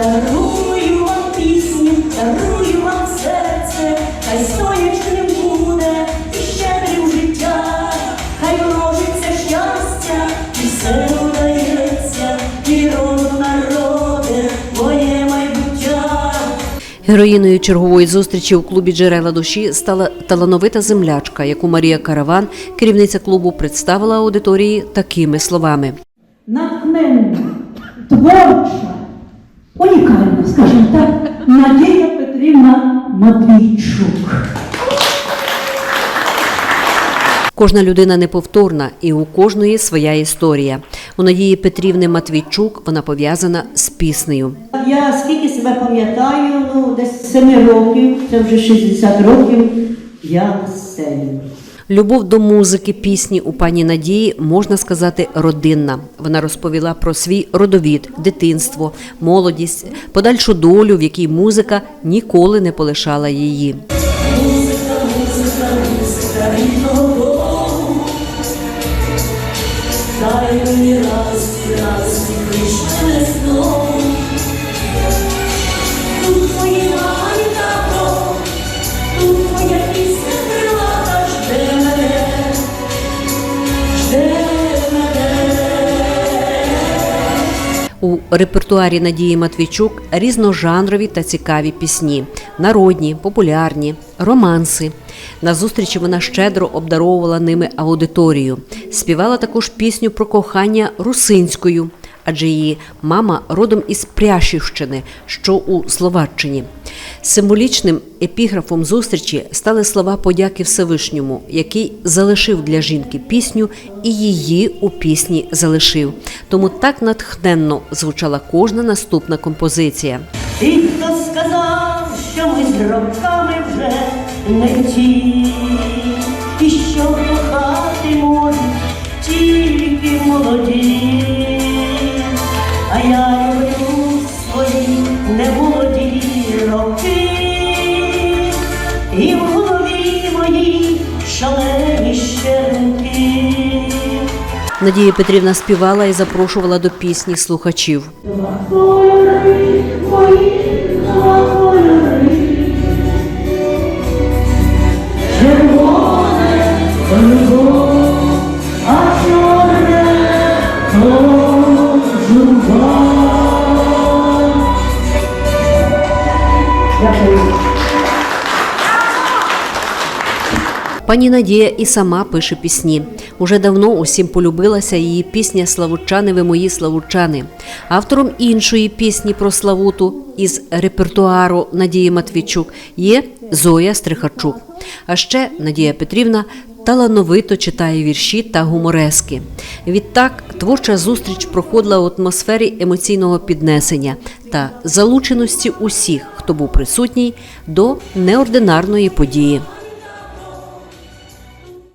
Дарую вам пісню, дарую вам серце, хай сонячним буде і щедрим життя, хай множиться щастя, і все удається, і роду народи, моє майбуття. Героїною чергової зустрічі у клубі Джерела душі стала талановита землячка, яку Марія Караван, керівниця клубу, представила аудиторії такими словами. натхненна, творча, унікальна, скажімо так, Надія Петрівна Матвійчук. Кожна людина неповторна, і у кожної своя історія. У Надії Петрівни Матвійчук вона пов'язана з піснею. Я скільки себе пам'ятаю, ну десь з 7 років, це вже 60 років, я на сцені. Любов до музики, пісні у пані Надії можна сказати родинна. Вона розповіла про свій родовід, дитинство, молодість, подальшу долю, в якій музика ніколи не полишала її. Дай мені раз раз і У репертуарі Надії Матвійчук різножанрові та цікаві пісні, народні, популярні, романси. На зустрічі вона щедро обдаровувала ними аудиторію. Співала також пісню про кохання русинською, адже її мама родом із Прящівщини, що у Словаччині. Символічним епіграфом зустрічі стали слова подяки Всевишньому, який залишив для жінки пісню і її у пісні залишив. Тому так натхненно звучала кожна наступна композиція. І хто сказав, що ми з роками вже не ті, і що а я люблю свої немолоді роки, і в голові моїй шалені щенки. Надія Петрівна співала і запрошувала до пісні слухачів. Кольори мої, Пані Надія і сама пише пісні. Уже давно усім полюбилася її пісня Славучани, ви мої славучани. Автором іншої пісні про Славуту із репертуару Надії Матвійчук є Зоя Стрихачук. А ще Надія Петрівна талановито читає вірші та гуморески. Відтак творча зустріч проходила у атмосфері емоційного піднесення та залученості усіх, хто був присутній до неординарної події.